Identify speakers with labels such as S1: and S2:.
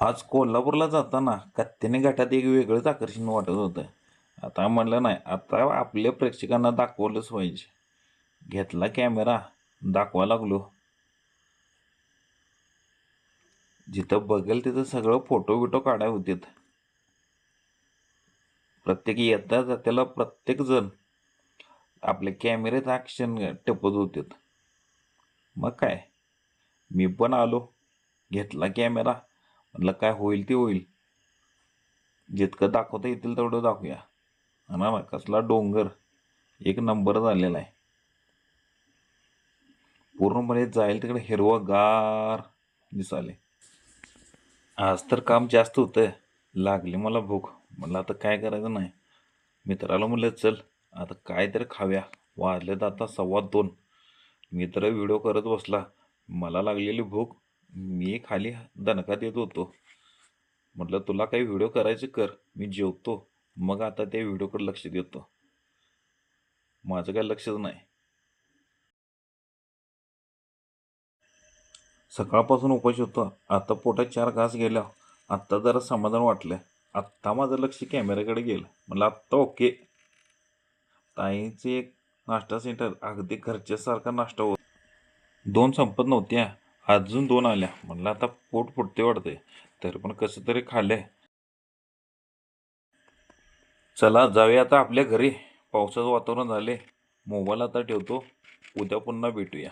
S1: आज कोल्हापूरला जाताना कत्त्याने घाटात एक वेगळंच आकर्षण वाटत होतं. आता म्हणलं नाही आता आपल्या प्रेक्षकांना दाखवलंच पाहिजे. घेतला कॅमेरा दाखवा लागलो. जिथं बघेल तिथं सगळं फोटो बिटो काढाय होतेत. प्रत्येक येता जात्याला प्रत्येकजण आपले आपल्या कॅमेऱ्यात ॲक्शन टपत होतेत. मग काय? मी पण आलो. घेतला कॅमेरा म्हटलं काय होईल ते होईल. जितकं दाखवता येतील तेवढं दाखवूया. ना ना कसला डोंगर. एक नंबर झालेला आहे. पूर्णपणे जाईल तिकडे हिरवंगार दिसाले आज तर काम जास्त होतं लागली मला भूक. म्हटलं आता काय करायचं नाही. मित्राला म्हणलं चल आता काय तरी खाव्या तर आता सव्वा दोन. मित्र व्हिडिओ करत बसला. मला लागलेली भूक मी खाली दणका देत होतो. म्हटलं तुला काही व्हिडिओ करायचे कर. मी जेवतो. मग आता त्या व्हिडिओकडे लक्ष देतो. माझं काय लक्षच नाही. सकाळपासून उपाशी होतो. आता पोटात चार घास गेल्या. आत्ता जरा समाधान वाटलं. आत्ता माझं लक्ष कॅमेऱ्याकडे गेलं. म्हटलं आत्ता ओके. ताईचे एक नाश्ता सेंटर. अगदी घरच्यासारखा नाश्ता होत. दोन संपत नव्हत्या. अजून दोन आल्या. म्हणलं आता पोट फुटते वाटते तरी पण कसं तरी खाल्ले. चला जाऊया आता आपल्या घरी. पावसाचं वातावरण झाले मोबाईल आता ठेवतो. उद्या पुन्हा भेटूया.